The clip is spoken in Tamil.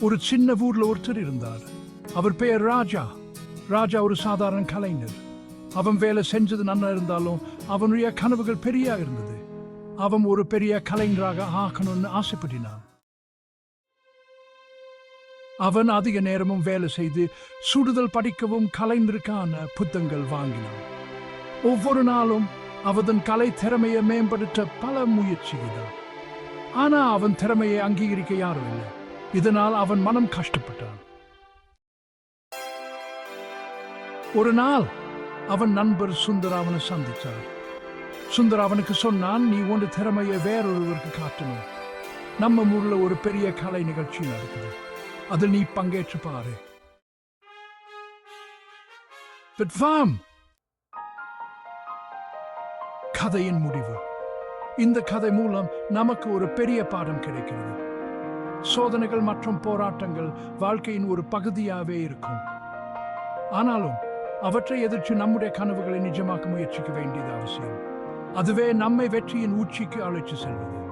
ஒரு சின்ன ஊர்ல ஒருத்தர் இருந்தார். அவர் பெயர் ராஜா. ராஜா ஒரு சாதாரண கலைஞர். அவன் வேலை செஞ்சது நன்னா இருந்தாலும் அவனுடைய கனவுகள் பெரியா இருந்தது. அவன் ஒரு பெரிய கலைஞராக ஆக்கணும்னு ஆசைப்பட்டினான். அவன் அதிக நேரமும் வேலை செய்து சுடுதல் படிக்கவும் கலைஞருக்கான புத்தங்கள் வாங்கினான். ஒவ்வொரு நாளும் அவன் கலை திறமையை மேம்படுத்த பல முயற்சிகள் ஆனா அவன் திறமையை அங்கீகரிக்க யாரும் இல்லை. இதனால் அவன் மனம் கஷ்டப்பட்டான். ஒரு நாள் அவன் நண்பர் சுந்தர் அவனை சந்தித்தார் சுந்தர் அவனுக்கு சொன்னான் நீ உன் திறமையை வேறொருவருக்கு காட்டணும். நம்ம ஊர்ல ஒரு பெரிய கலை நிகழ்ச்சி நடக்குது. அதில் நீ பங்கேற்று பாரு. கதையின் முடிவு. இந்த கதை மூலம் நமக்கு ஒரு பெரிய பாடம் கிடைக்கிறது. சோதனைகள் மற்றும் போராட்டங்கள் வாழ்க்கையின் ஒரு பகுதியாகவே இருக்கும். ஆனாலும் அவற்றை எதிர்த்து நம்முடைய கனவுகளை நிஜமாக்க முயற்சிக்க வேண்டியது அவசியம். அதுவே நம்மை வெற்றியின் உச்சிக்கு அழைத்து செல்வது.